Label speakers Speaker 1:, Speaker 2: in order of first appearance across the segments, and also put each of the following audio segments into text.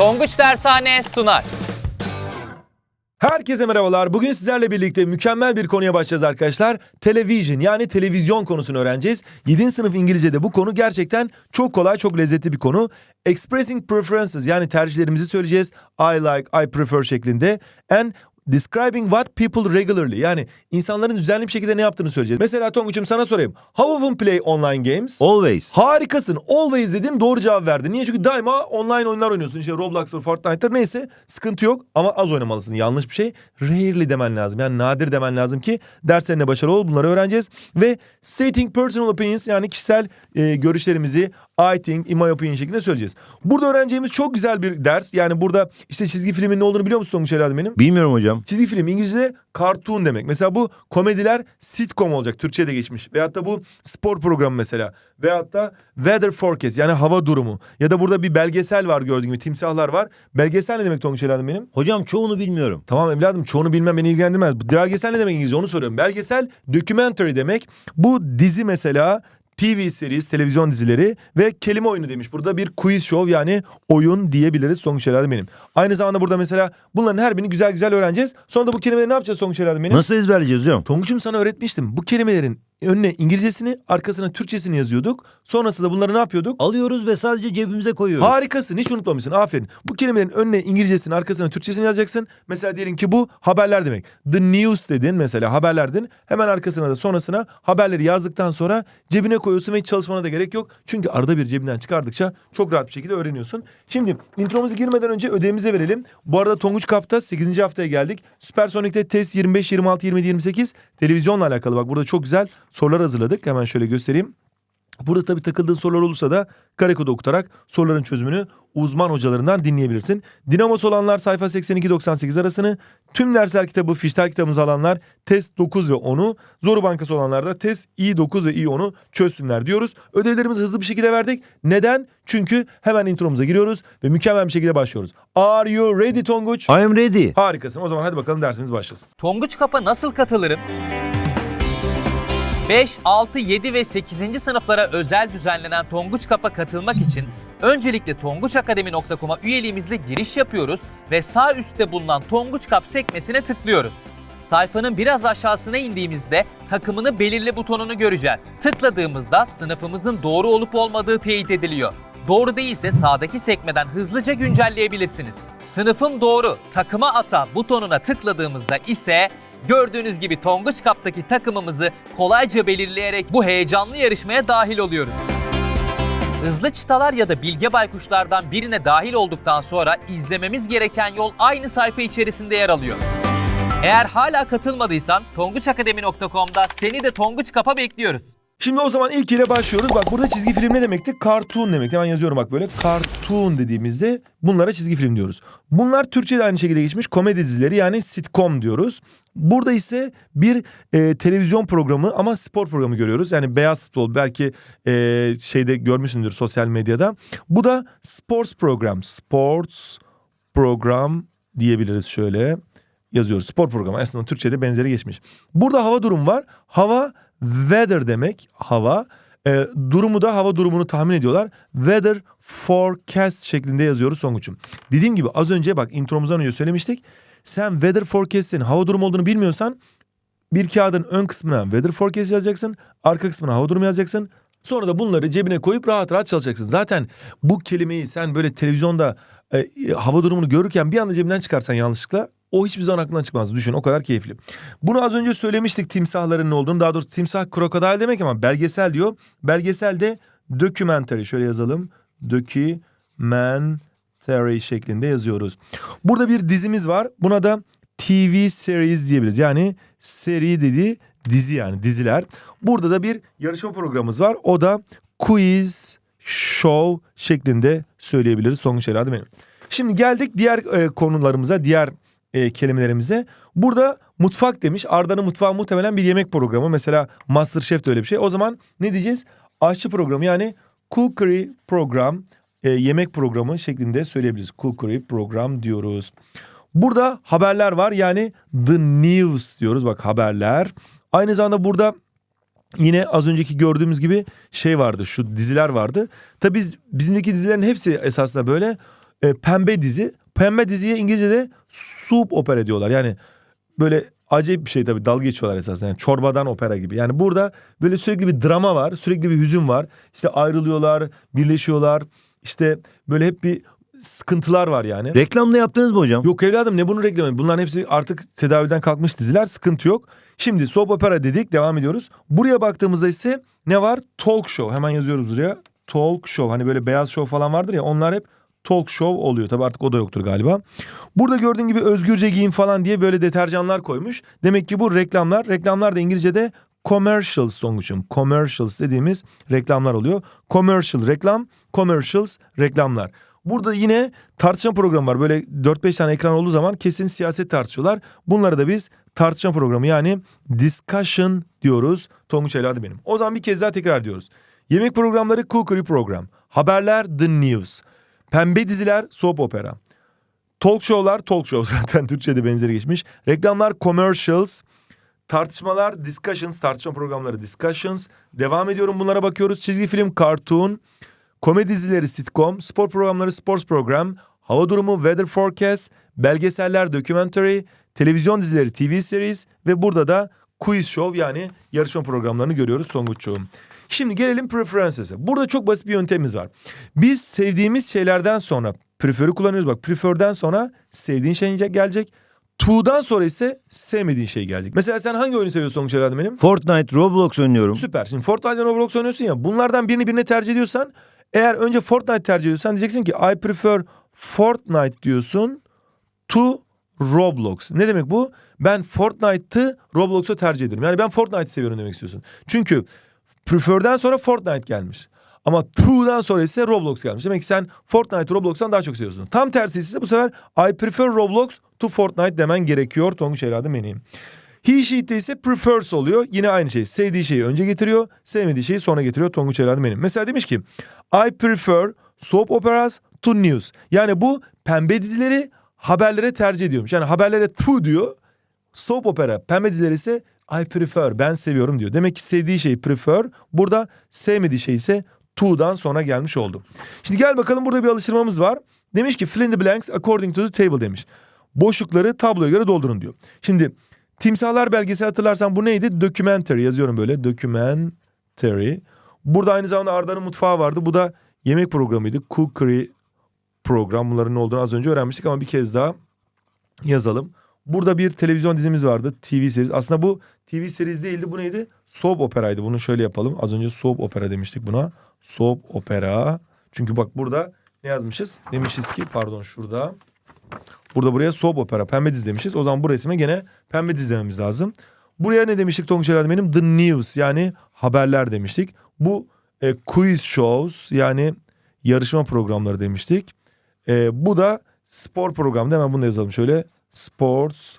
Speaker 1: Tonguç Dershane sunar.
Speaker 2: Herkese merhabalar. Bugün sizlerle birlikte mükemmel bir konuya başlayacağız arkadaşlar. Television yani televizyon konusunu öğreneceğiz. 7. sınıf İngilizce'de bu konu gerçekten çok kolay, çok lezzetli bir konu. Expressing preferences yani tercihlerimizi söyleyeceğiz. I like, I prefer şeklinde. And describing what people regularly yani insanların düzenli bir şekilde ne yaptığını söyleyeceğiz. Mesela Tonguç'um sana sorayım. How often play online games?
Speaker 3: Always.
Speaker 2: Harikasın. Always dedin doğru cevap verdin. Niye? Çünkü daima online oyunlar oynuyorsun. İşte Roblox'tır, Fortnite'tır neyse sıkıntı yok ama az oynamalısın. Yanlış bir şey. Rarely demen lazım. Yani nadir demen lazım ki derslerine başarılı ol. Bunları öğreneceğiz. Ve stating personal opinions yani kişisel e, görüşlerimizi I think, in my opinion şeklinde söyleyeceğiz. Burada öğreneceğimiz çok güzel bir ders. Yani burada işte çizgi filmin ne olduğunu biliyor musun Tonguç herhalde benim?
Speaker 3: Bilmiyorum hocam.
Speaker 2: Çizgi film İngilizce'de cartoon demek. Mesela bu komediler sitcom olacak. Türkçe'de geçmiş. Veyahut da bu spor programı mesela. Veyahut da weather forecast yani hava durumu. Ya da burada bir belgesel var gördüğün gibi timsahlar var. Belgesel ne demek Tonguç evladım benim?
Speaker 3: Hocam çoğunu bilmiyorum.
Speaker 2: Tamam evladım çoğunu bilmem beni ilgilendirmez. Belgesel ne demek İngilizce onu soruyorum. Belgesel documentary demek. Bu dizi mesela TV series, televizyon dizileri ve kelime oyunu demiş. Burada bir quiz show yani oyun diyebiliriz sonuç herhalde benim. Aynı zamanda burada mesela bunların her birini güzel güzel öğreneceğiz. Sonra da bu kelimeleri ne yapacağız sonuç herhalde benim?
Speaker 3: Nasıl ezberleyeceğiz hocam?
Speaker 2: Tonguç'um sana öğretmiştim. Bu kelimelerin önüne İngilizcesini, arkasına Türkçesini yazıyorduk. Sonrasında bunları ne yapıyorduk?
Speaker 3: Alıyoruz ve sadece cebimize koyuyoruz.
Speaker 2: Harikasın. Hiç unutmamışsın. Aferin. Bu kelimelerin önüne İngilizcesini, arkasına Türkçesini yazacaksın. Mesela diyelim ki bu haberler demek. The news dedin mesela haberler dedin. Hemen arkasına da sonrasına haberleri yazdıktan sonra cebine koyuyorsun ve hiç çalışmana da gerek yok. Çünkü arada bir cebinden çıkardıkça çok rahat bir şekilde öğreniyorsun. Şimdi intromuzu girmeden önce ödevimize verelim. Bu arada Tonguç Kap'ta 8. haftaya geldik. Süpersonik'te test 25, 26, 27, 28 televizyonla alakalı. Bak burada çok güzel sorular hazırladık. Hemen şöyle göstereyim. Burada tabii takıldığın sorular olursa da kare kodu okutarak soruların çözümünü uzman hocalarından dinleyebilirsin. Dinamos olanlar sayfa 82-98 arasını, tüm dersler kitabı, fiştel kitabımızı alanlar test 9 ve 10'u, Zoru Bankası olanlar da test i9 ve i10'u çözsünler diyoruz. Ödevlerimizi hızlı bir şekilde verdik. Neden? Çünkü hemen intromuza giriyoruz ve mükemmel bir şekilde başlıyoruz. Are you ready Tonguç?
Speaker 3: I am ready.
Speaker 2: Harikasın. O zaman hadi bakalım dersimiz başlasın.
Speaker 1: Tonguç Kap'a nasıl katılırım? 5, 6, 7 ve 8. sınıflara özel düzenlenen Tonguç Kap'a katılmak için öncelikle tonguçakademi.com'a üyeliğimizle giriş yapıyoruz ve sağ üstte bulunan Tonguç Kap sekmesine tıklıyoruz. Sayfanın biraz aşağısına indiğimizde takımını belirle butonunu göreceğiz. Tıkladığımızda sınıfımızın doğru olup olmadığı teyit ediliyor. Doğru değilse sağdaki sekmeden hızlıca güncelleyebilirsiniz. Sınıfım doğru, takıma ata butonuna tıkladığımızda ise gördüğünüz gibi Tonguç Kap'taki takımımızı kolayca belirleyerek bu heyecanlı yarışmaya dahil oluyoruz. Hızlı çıtalar ya da bilge baykuşlardan birine dahil olduktan sonra izlememiz gereken yol aynı sayfa içerisinde yer alıyor. Eğer hala katılmadıysan tonguçakademi.com'da seni de Tonguç Kap'a bekliyoruz.
Speaker 2: Şimdi o zaman ilk ile başlıyoruz. Bak burada çizgi film ne demekti? Cartoon demek. Hemen yazıyorum bak böyle. Cartoon dediğimizde bunlara çizgi film diyoruz. Bunlar Türkçe'de aynı şekilde geçmiş komedi dizileri yani sitcom diyoruz. Burada ise bir e, televizyon programı ama spor programı görüyoruz. Yani beyaz futbol belki e, şeyde görmüşsündür sosyal medyada. Bu da sports program. Sports program diyebiliriz şöyle yazıyoruz. Spor programı aslında Türkçe'de benzeri geçmiş. Burada hava durumu var. Hava weather demek hava. E, durumu da hava durumunu tahmin ediyorlar. Weather forecast şeklinde yazıyoruz Songuç'um. Dediğim gibi az önce bak intromuzdan önce söylemiştik. Sen weather forecast'in hava durumu olduğunu bilmiyorsan bir kağıdın ön kısmına weather forecast yazacaksın. Arka kısmına hava durumu yazacaksın. Sonra da bunları cebine koyup rahat rahat çalışacaksın. Zaten bu kelimeyi sen böyle televizyonda e, hava durumunu görürken bir anda cebinden çıkarsan yanlışlıkla o hiçbir zaman aklından çıkmaz. Düşün o kadar keyifli. Bunu az önce söylemiştik timsahların ne olduğunu. Daha doğrusu timsah krokodil demek ama belgesel diyor. Belgeselde documentary şöyle yazalım. Documentary şeklinde yazıyoruz. Burada bir dizimiz var. Buna da TV series diyebiliriz. Yani seri dediği dizi yani diziler. Burada da bir yarışma programımız var. O da quiz show şeklinde söyleyebiliriz. Sonuç herhalde benim. Şimdi geldik diğer e, konularımıza, diğer e, kelimelerimize. Burada mutfak demiş. Arda'nın mutfağı muhtemelen bir yemek programı. Mesela Masterchef de öyle bir şey. O zaman ne diyeceğiz? Aşçı programı yani cookery program, e, yemek programı şeklinde söyleyebiliriz. Cookery program diyoruz. Burada haberler var yani the news diyoruz bak haberler. Aynı zamanda burada Yine az önceki gördüğümüz gibi şey vardı şu diziler vardı. Tabii biz, bizimdeki dizilerin hepsi esasında böyle e, pembe dizi. Pembe diziye İngilizce'de soup opera diyorlar. Yani böyle acayip bir şey tabii dalga geçiyorlar esasında. Yani çorbadan opera gibi. Yani burada böyle sürekli bir drama var. Sürekli bir hüzün var. İşte ayrılıyorlar, birleşiyorlar. İşte böyle hep bir sıkıntılar var yani.
Speaker 3: Reklamda yaptınız mı hocam?
Speaker 2: Yok evladım ne bunun reklamı? Bunların hepsi artık tedavülden kalkmış diziler. Sıkıntı yok. Şimdi soap opera dedik. Devam ediyoruz. Buraya baktığımızda ise ne var? Talk show. Hemen yazıyoruz buraya. Talk show. Hani böyle beyaz show falan vardır ya. Onlar hep talk show oluyor. Tabii artık o da yoktur galiba. Burada gördüğün gibi özgürce giyin falan diye böyle deterjanlar koymuş. Demek ki bu reklamlar. Reklamlar da İngilizce'de commercials Tonguç'um. Commercials dediğimiz reklamlar oluyor. Commercial reklam, commercials reklamlar. Burada yine tartışma programı var. Böyle 4-5 tane ekran olduğu zaman kesin siyaset tartışıyorlar. Bunlara da biz tartışma programı yani discussion diyoruz. Tonguç evladı benim. O zaman bir kez daha tekrar diyoruz. Yemek programları cookery program. Haberler the news. Pembe diziler soap opera. Talk show'lar talk show zaten Türkçe'de benzeri geçmiş. Reklamlar commercials. Tartışmalar discussions tartışma programları discussions. Devam ediyorum bunlara bakıyoruz. Çizgi film cartoon. Komedi dizileri sitcom. Spor programları sports program. Hava durumu weather forecast. Belgeseller documentary. Televizyon dizileri TV series. Ve burada da quiz show yani yarışma programlarını görüyoruz Tonguç'cuğum. Şimdi gelelim preferences'e. Burada çok basit bir yöntemimiz var. Biz sevdiğimiz şeylerden sonra prefer'ı kullanıyoruz. Bak prefer'den sonra sevdiğin şey gelecek. To'dan sonra ise sevmediğin şey gelecek. Mesela sen hangi oyunu seviyorsun Tonguç herhalde benim?
Speaker 3: Fortnite, Roblox oynuyorum.
Speaker 2: Süper. Şimdi Fortnite ve Roblox oynuyorsun ya. Bunlardan birini birine tercih ediyorsan eğer önce Fortnite tercih ediyorsan diyeceksin ki I prefer Fortnite diyorsun to Roblox. Ne demek bu? Ben Fortnite'ı Roblox'a tercih ediyorum. Yani ben Fortnite seviyorum demek istiyorsun. Çünkü prefer'den sonra Fortnite gelmiş. Ama to'dan sonra ise Roblox gelmiş. Demek ki sen Fortnite Roblox'tan daha çok seviyorsun. Tam tersi ise bu sefer I prefer Roblox to Fortnite demen gerekiyor. Tonguç evladım benim. He she'de ise prefers oluyor. Yine aynı şey. Sevdiği şeyi önce getiriyor. Sevmediği şeyi sonra getiriyor. Tonguç evladım benim. Mesela demiş ki I prefer soap operas to news. Yani bu pembe dizileri haberlere tercih ediyormuş. Yani haberlere to diyor. Soap opera pembe dizileri ise I prefer ben seviyorum diyor. Demek ki sevdiği şey prefer. Burada sevmediği şey ise to'dan sonra gelmiş oldu. Şimdi gel bakalım burada bir alıştırmamız var. Demiş ki fill in the blanks according to the table demiş. Boşlukları tabloya göre doldurun diyor. Şimdi Timsahlar belgesel hatırlarsan bu neydi? Documentary yazıyorum böyle. Documentary. Burada aynı zamanda Arda'nın mutfağı vardı. Bu da yemek programıydı. Cookery program. Bunların ne olduğunu az önce öğrenmiştik ama bir kez daha yazalım. Burada bir televizyon dizimiz vardı. TV serisi. Aslında bu TV serisi değildi. Bu neydi? Soap operaydı. Bunu şöyle yapalım. Az önce soap opera demiştik buna. Soap opera. Çünkü bak burada ne yazmışız? Demişiz ki pardon şurada. Burada buraya soap opera pembe dizi demişiz. O zaman bu resme gene pembe dizi dememiz lazım. Buraya ne demiştik Tonguç herhalde benim? The news yani haberler demiştik. Bu e, quiz shows yani yarışma programları demiştik. E, bu da spor programı. Hemen bunu da yazalım şöyle. Sports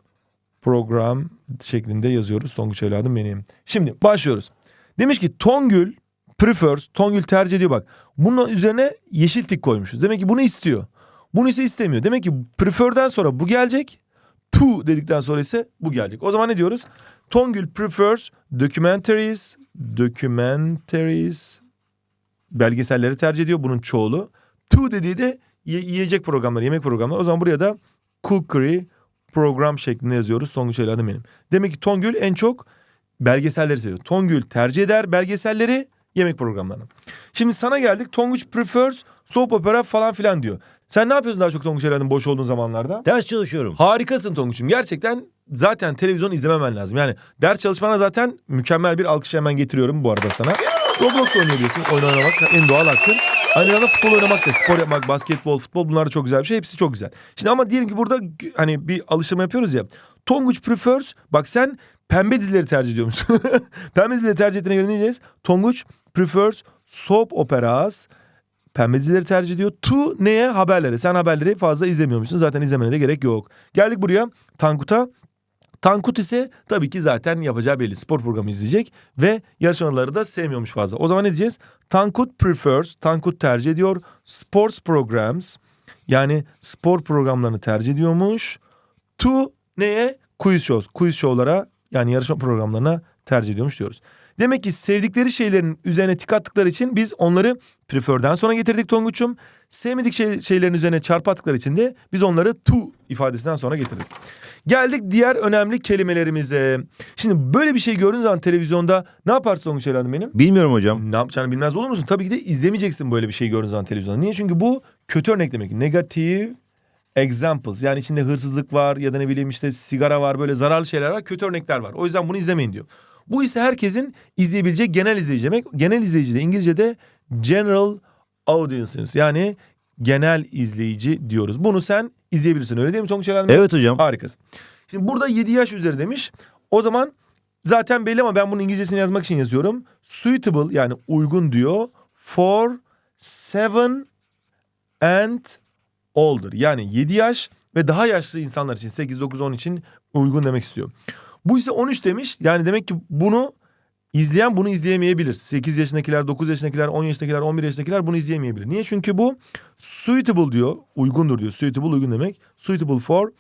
Speaker 2: program şeklinde yazıyoruz Tonguç evladım benim. Şimdi başlıyoruz. Demiş ki Tongül prefers, Tongül tercih ediyor bak. Bunun üzerine yeşil tik koymuşuz. Demek ki bunu istiyor. Bunu ise istemiyor. Demek ki prefer'den sonra bu gelecek. To dedikten sonra ise bu gelecek. O zaman ne diyoruz? Tongül prefers documentaries, documentaries belgeselleri tercih ediyor. Bunun çoğulu. To dediği de ye- yiyecek programları, yemek programları. O zaman buraya da cookery program şeklinde yazıyoruz. Tonguç evladım benim. Demek ki Tongül en çok belgeselleri seviyor. Tongül tercih eder belgeselleri, yemek programlarını. Şimdi sana geldik. Tonguç prefers soap opera falan filan diyor. Sen ne yapıyorsun daha çok Tonguç evladım boş olduğun zamanlarda?
Speaker 3: Ders çalışıyorum.
Speaker 2: Harikasın Tonguç'um. Gerçekten zaten televizyon izlememen lazım. Yani ders çalışmana zaten mükemmel bir alkış hemen getiriyorum bu arada sana. Roblox oynayabiliyorsun. Oyun oynamak en doğal hakkın. Aynı zamanda futbol oynamak da spor yapmak, basketbol, futbol bunlar da çok güzel bir şey. Hepsi çok güzel. Şimdi ama diyelim ki burada hani bir alıştırma yapıyoruz ya. Tonguç prefers. Bak sen pembe dizileri tercih ediyormuşsun. pembe dizileri tercih ettiğine göre ne diyeceğiz? Tonguç prefers soap operas. Pembe dizileri tercih ediyor. To neye? Haberlere. Sen haberleri fazla izlemiyormuşsun. Zaten izlemene de gerek yok. Geldik buraya. Tankut'a. Tankut ise tabii ki zaten yapacağı belli. Spor programı izleyecek ve yarışmaları da sevmiyormuş fazla. O zaman ne diyeceğiz? Tankut prefers, Tankut tercih ediyor. Sports programs yani spor programlarını tercih ediyormuş. To neye? Quiz shows. Quiz show'lara yani yarışma programlarına tercih ediyormuş diyoruz. Demek ki sevdikleri şeylerin üzerine tik attıkları için biz onları prefer'den sonra getirdik Tonguç'um. Sevmedik şey- şeylerin üzerine çarpı attıkları için de biz onları to ifadesinden sonra getirdik. Geldik diğer önemli kelimelerimize. Şimdi böyle bir şey gördüğün zaman televizyonda ne yaparsın Tonguç evladım benim?
Speaker 3: Bilmiyorum hocam.
Speaker 2: Ne yapacağını bilmez olur musun? Tabii ki de izlemeyeceksin böyle bir şey gördüğün zaman televizyonda. Niye? Çünkü bu kötü örnek demek. Negative examples. Yani içinde hırsızlık var ya da ne bileyim işte sigara var böyle zararlı şeyler var. Kötü örnekler var. O yüzden bunu izlemeyin diyor. Bu ise herkesin izleyebileceği genel izleyici demek. Genel izleyici de İngilizce'de general audiences yani genel izleyici diyoruz. Bunu sen izleyebilirsin öyle değil mi Tonguç Eren?
Speaker 3: Evet hocam.
Speaker 2: Harikasın. Şimdi burada 7 yaş üzeri demiş. O zaman zaten belli ama ben bunun İngilizcesini yazmak için yazıyorum. Suitable yani uygun diyor. For 7 and older. Yani 7 yaş ve daha yaşlı insanlar için 8, 9, 10 için uygun demek istiyor. Bu ise 13 demiş. Yani demek ki bunu izleyen bunu izleyemeyebilir. 8 yaşındakiler, 9 yaşındakiler, 10 yaşındakiler, 11 yaşındakiler bunu izleyemeyebilir. Niye? Çünkü bu suitable diyor. Uygundur diyor. Suitable uygun demek. Suitable for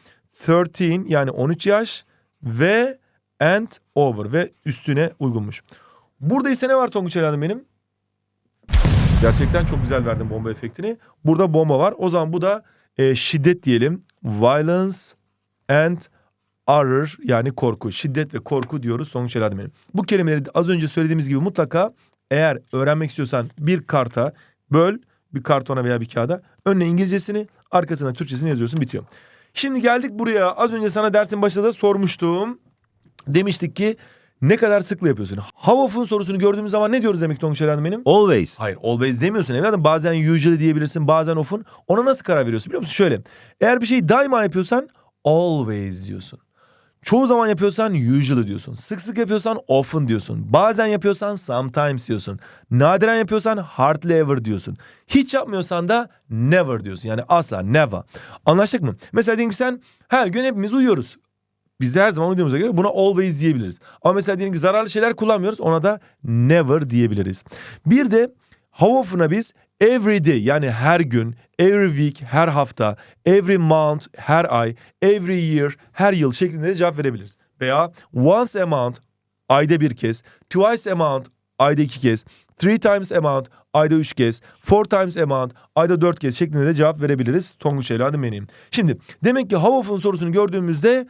Speaker 2: 13 yani 13 yaş ve and over ve üstüne uygunmuş. Burada ise ne var Tonguç Eren benim? Gerçekten çok güzel verdim bomba efektini. Burada bomba var. O zaman bu da e, şiddet diyelim. Violence and horror yani korku. Şiddet ve korku diyoruz sonuç elde benim. Bu kelimeleri az önce söylediğimiz gibi mutlaka eğer öğrenmek istiyorsan bir karta böl bir kartona veya bir kağıda önüne İngilizcesini arkasına Türkçesini yazıyorsun bitiyor. Şimdi geldik buraya. Az önce sana dersin başında da sormuştum. Demiştik ki ne kadar sıklı yapıyorsun? How often sorusunu gördüğümüz zaman ne diyoruz demek Tonguç Eren benim?
Speaker 3: Always.
Speaker 2: Hayır always demiyorsun evladım. Bazen usually diyebilirsin bazen often. Ona nasıl karar veriyorsun biliyor musun? Şöyle eğer bir şeyi daima yapıyorsan always diyorsun. Çoğu zaman yapıyorsan usually diyorsun. Sık sık yapıyorsan often diyorsun. Bazen yapıyorsan sometimes diyorsun. Nadiren yapıyorsan hardly ever diyorsun. Hiç yapmıyorsan da never diyorsun. Yani asla never. Anlaştık mı? Mesela diyelim ki sen her gün hepimiz uyuyoruz. Biz de her zaman uyuduğumuza göre buna always diyebiliriz. Ama mesela diyelim ki zararlı şeyler kullanmıyoruz. Ona da never diyebiliriz. Bir de how often'a biz every day yani her gün, every week her hafta, every month her ay, every year her yıl şeklinde de cevap verebiliriz. Veya once a month ayda bir kez, twice a month ayda iki kez, three times a month ayda üç kez, four times a month ayda dört kez şeklinde de cevap verebiliriz. Tonguç evladım benim. Şimdi demek ki how often sorusunu gördüğümüzde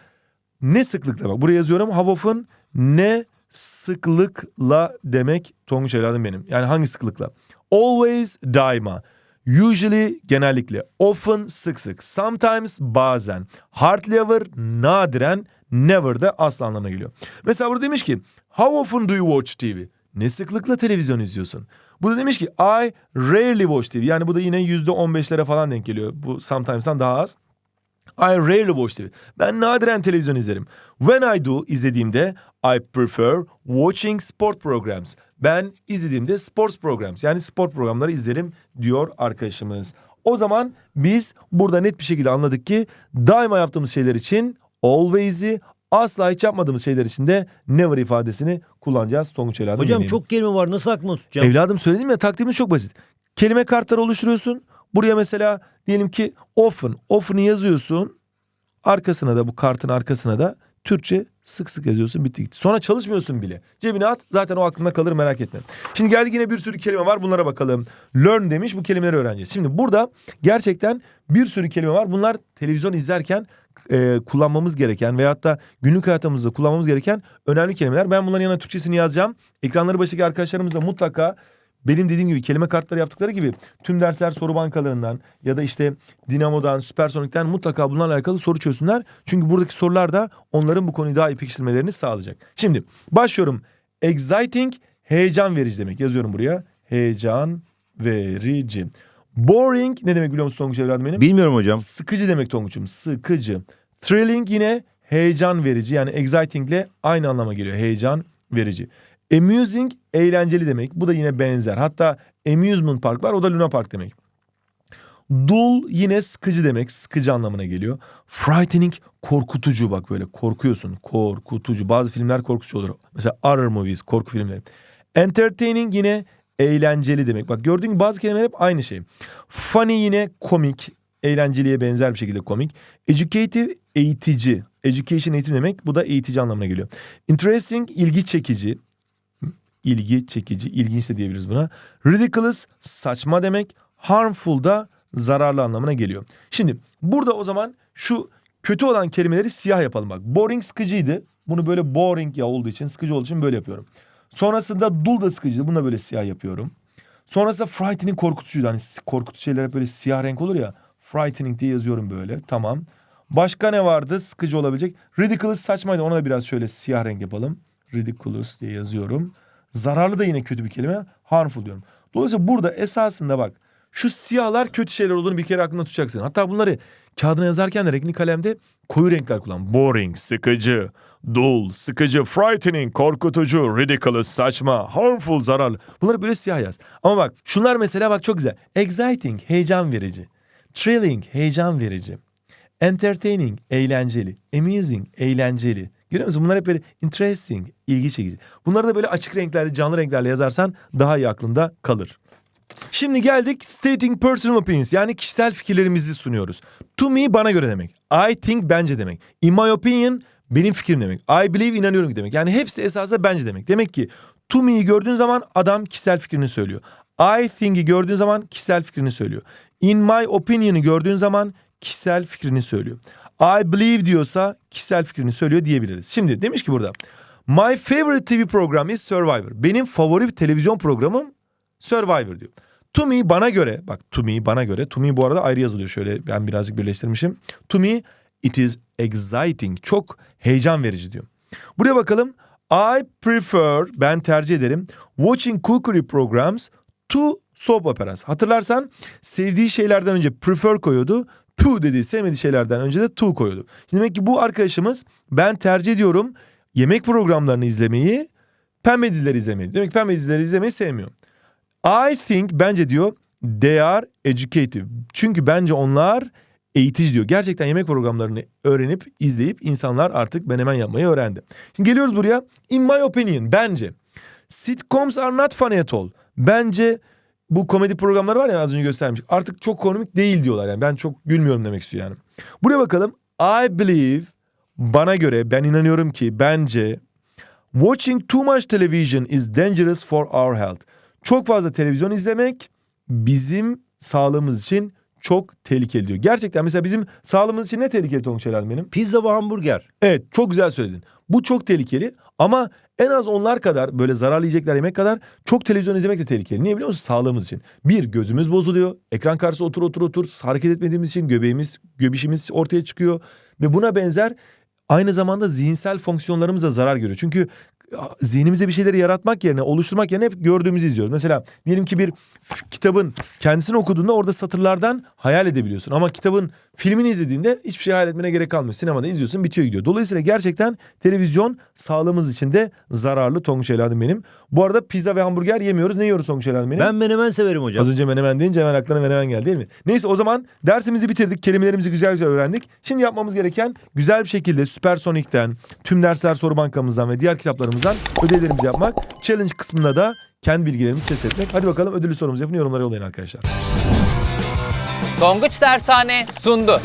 Speaker 2: ne sıklıkla bak buraya yazıyorum how often ne sıklıkla demek Tonguç evladım benim. Yani hangi sıklıkla? Always daima. Usually genellikle. Often sık sık. Sometimes bazen. Hardly ever nadiren. Never de asla anlamına geliyor. Mesela burada demiş ki How often do you watch TV? Ne sıklıkla televizyon izliyorsun? Bu da demiş ki I rarely watch TV. Yani bu da yine yüzde on beşlere falan denk geliyor. Bu sometimes'tan daha az. I rarely watch TV. Ben nadiren televizyon izlerim. When I do izlediğimde I prefer watching sport programs. Ben izlediğimde sports programs yani spor programları izlerim diyor arkadaşımız. O zaman biz burada net bir şekilde anladık ki daima yaptığımız şeyler için always'i asla hiç yapmadığımız şeyler için de never ifadesini kullanacağız. Tonguç evladım.
Speaker 3: Hocam çok kelime var nasıl aklıma tutacağım?
Speaker 2: Evladım söyledim ya taktiğimiz çok basit. Kelime kartları oluşturuyorsun. Buraya mesela diyelim ki often. Often'ı yazıyorsun. Arkasına da bu kartın arkasına da Türkçe sık sık yazıyorsun bitti gitti. Sonra çalışmıyorsun bile. Cebine at zaten o aklında kalır merak etme. Şimdi geldik yine bir sürü kelime var bunlara bakalım. Learn demiş bu kelimeleri öğreneceğiz. Şimdi burada gerçekten bir sürü kelime var. Bunlar televizyon izlerken e, kullanmamız gereken veyahut da günlük hayatımızda kullanmamız gereken önemli kelimeler. Ben bunların yanına Türkçesini yazacağım. Ekranları başındaki arkadaşlarımız da mutlaka benim dediğim gibi kelime kartları yaptıkları gibi tüm dersler soru bankalarından ya da işte Dinamo'dan, Süpersonik'ten mutlaka bunlarla alakalı soru çözsünler. Çünkü buradaki sorular da onların bu konuyu daha iyi pekiştirmelerini sağlayacak. Şimdi başlıyorum. Exciting, heyecan verici demek. Yazıyorum buraya. Heyecan verici. Boring ne demek biliyor musun Tonguç evladım benim?
Speaker 3: Bilmiyorum hocam.
Speaker 2: Sıkıcı demek Tonguç'um. Sıkıcı. Thrilling yine heyecan verici. Yani exciting ile aynı anlama geliyor. Heyecan verici. Amusing eğlenceli demek. Bu da yine benzer. Hatta amusement park var. O da Luna Park demek. Dull yine sıkıcı demek. Sıkıcı anlamına geliyor. Frightening korkutucu bak böyle korkuyorsun. Korkutucu. Bazı filmler korkutucu olur. Mesela horror movies korku filmleri. Entertaining yine eğlenceli demek. Bak gördüğün gibi bazı kelimeler hep aynı şey. Funny yine komik. Eğlenceliye benzer bir şekilde komik. Educative eğitici. Education eğitim demek. Bu da eğitici anlamına geliyor. Interesting ilgi çekici. İlgi çekici, ilginç de diyebiliriz buna. Ridiculous saçma demek. Harmful da zararlı anlamına geliyor. Şimdi burada o zaman şu kötü olan kelimeleri siyah yapalım bak. Boring sıkıcıydı. Bunu böyle boring ya olduğu için, sıkıcı olduğu için böyle yapıyorum. Sonrasında dull da sıkıcıydı. Bunu da böyle siyah yapıyorum. Sonrasında frightening korkutucuydu. Hani korkutucu şeyler böyle siyah renk olur ya. Frightening diye yazıyorum böyle. Tamam. Başka ne vardı? Sıkıcı olabilecek. Ridiculous saçmaydı. Ona da biraz şöyle siyah renk yapalım. Ridiculous diye yazıyorum. Zararlı da yine kötü bir kelime. Harmful diyorum. Dolayısıyla burada esasında bak şu siyahlar kötü şeyler olduğunu bir kere aklında tutacaksın. Hatta bunları kağıdına yazarken de renkli kalemde koyu renkler kullan. Boring, sıkıcı, dull, sıkıcı, frightening, korkutucu, ridiculous, saçma, harmful, zararlı. Bunları böyle siyah yaz. Ama bak şunlar mesela bak çok güzel. Exciting, heyecan verici. Thrilling, heyecan verici. Entertaining, eğlenceli. Amusing, eğlenceli. Görüyor musun? Bunlar hep böyle interesting, ilgi çekici. Bunları da böyle açık renklerle, canlı renklerle yazarsan daha iyi aklında kalır. Şimdi geldik stating personal opinions yani kişisel fikirlerimizi sunuyoruz. To me bana göre demek. I think bence demek. In my opinion benim fikrim demek. I believe inanıyorum demek. Yani hepsi esasında bence demek. Demek ki to me'yi gördüğün zaman adam kişisel fikrini söylüyor. I think'i gördüğün zaman kişisel fikrini söylüyor. In my opinion'ı gördüğün zaman kişisel fikrini söylüyor. I believe diyorsa kişisel fikrini söylüyor diyebiliriz. Şimdi demiş ki burada. My favorite TV program is Survivor. Benim favori bir televizyon programım Survivor diyor. To me bana göre bak to me bana göre to me bu arada ayrı yazılıyor şöyle ben birazcık birleştirmişim. To me it is exciting çok heyecan verici diyor. Buraya bakalım. I prefer ben tercih ederim watching cookery programs to soap operas. Hatırlarsan sevdiği şeylerden önce prefer koyuyordu. To dediği sevmediği şeylerden önce de to koyuyordu. Şimdi demek ki bu arkadaşımız ben tercih ediyorum yemek programlarını izlemeyi pembe dizileri izlemeyi. Demek ki pembe dizileri izlemeyi sevmiyor. I think bence diyor they are educative. Çünkü bence onlar eğitici diyor. Gerçekten yemek programlarını öğrenip izleyip insanlar artık menemen yapmayı öğrendi. Şimdi geliyoruz buraya. In my opinion bence sitcoms are not funny at all. Bence bu komedi programları var ya az önce göstermiş. Artık çok komik değil diyorlar yani. Ben çok gülmüyorum demek istiyor yani. Buraya bakalım. I believe bana göre ben inanıyorum ki bence Watching too much television is dangerous for our health. Çok fazla televizyon izlemek bizim sağlığımız için çok tehlikeli diyor. Gerçekten mesela bizim sağlığımız için ne tehlikeli Tonguç herhalde benim?
Speaker 3: Pizza ve hamburger.
Speaker 2: Evet çok güzel söyledin. Bu çok tehlikeli ama en az onlar kadar böyle zararlı yiyecekler yemek kadar çok televizyon izlemek de tehlikeli. Niye biliyor musun? Sağlığımız için. Bir gözümüz bozuluyor. Ekran karşısında otur otur otur. Hareket etmediğimiz için göbeğimiz, göbişimiz ortaya çıkıyor. Ve buna benzer aynı zamanda zihinsel fonksiyonlarımız da zarar görüyor. Çünkü zihnimizde bir şeyleri yaratmak yerine, oluşturmak yerine hep gördüğümüzü izliyoruz. Mesela diyelim ki bir kitabın kendisini okuduğunda orada satırlardan hayal edebiliyorsun. Ama kitabın filmini izlediğinde hiçbir şey hayal etmene gerek kalmıyor. Sinemada izliyorsun bitiyor gidiyor. Dolayısıyla gerçekten televizyon sağlığımız için de zararlı Tonguç evladım benim. Bu arada pizza ve hamburger yemiyoruz. Ne yiyoruz Tonguç evladım benim?
Speaker 3: Ben menemen severim hocam.
Speaker 2: Az önce menemen deyince hemen aklına menemen geldi değil mi? Neyse o zaman dersimizi bitirdik. Kelimelerimizi güzel güzel öğrendik. Şimdi yapmamız gereken güzel bir şekilde Süpersonik'ten, tüm dersler soru bankamızdan ve diğer kitaplarımızdan ödevlerimizi yapmak. Challenge kısmında da kendi bilgilerimizi test etmek. Hadi bakalım ödüllü sorumuzu yapın yorumlara yollayın arkadaşlar.
Speaker 1: Tonguç Dershane sundu.